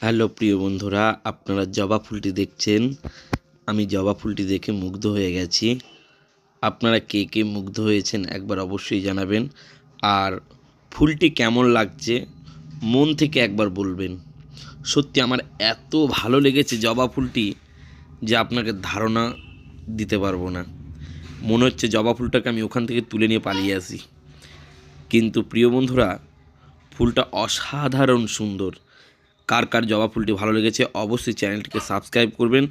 Hello প্রিয় বন্ধুরা, আপনারা জবা ফুলটি দেখছেন। আমি জবা ফুলটি দেখে মুগ্ধ হয়ে গেছি। আপনারা কে কে মুগ্ধ হয়েছেন একবার অবশ্যই জানাবেন। আর ফুলটি কেমন লাগছে মন থেকে একবার বলবেন। সত্যি আমার এত ভালো লেগেছে জবা ফুলটি যে আপনাকে ধারণা দিতে পারব না। মনে হচ্ছে জবা ফুলটাকে আমি ওখান থেকে তুলে নিয়ে পালিয়ে আসি। কিন্তু প্রিয় বন্ধুরা, ফুলটা অসাধারণ সুন্দর। কার কার জবা ফুলটি ভালো লেগেছে অবশ্যই চ্যানেলটিকে সাবস্ক্রাইব করবেন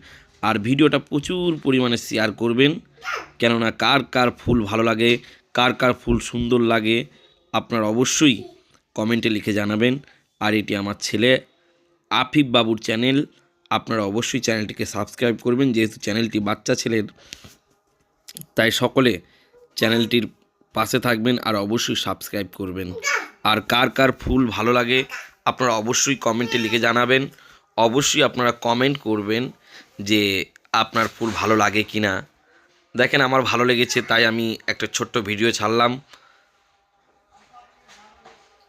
আর ভিডিওটা প্রচুর পরিমাণে শেয়ার করবেন। কেননা কার কার ফুল ভালো লাগে, কার কার ফুল সুন্দর লাগে, আপনার অবশ্যই কমেন্টে লিখে জানাবেন। আর এটি আমার ছেলে আফিফ বাবুর চ্যানেল, আপনারা অবশ্যই চ্যানেলটিকে সাবস্ক্রাইব করবেন। যেহেতু চ্যানেলটি বাচ্চা ছেলের, তাই সকলে চ্যানেলটির পাশে থাকবেন আর অবশ্যই সাবস্ক্রাইব করবেন। আর কার কার ফুল ভালো লাগে আপনারা অবশ্যই কমেন্টে লিখে জানাবেন। অবশ্যই আপনারা কমেন্ট করবেন যে আপনার ফুল ভালো লাগে কি না দেখেন আমার ভালো লেগেছে, তাই আমি একটা ছোট্ট ভিডিও ছাড়লাম।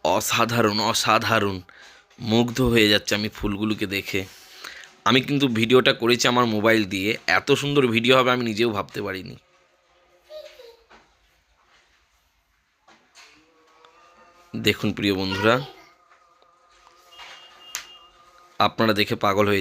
অসাধারণ অসাধারণ। মুগ্ধ হয়ে যাচ্ছে আমি ফুলগুলোকে দেখে। আমি কিন্তু ভিডিওটা করেছি আমার মোবাইল দিয়ে। এত সুন্দর ভিডিও হবে আমি নিজেও ভাবতে পারিনি। দেখুন প্রিয় বন্ধুরা। আপনারা দেখে পাগল হয়ে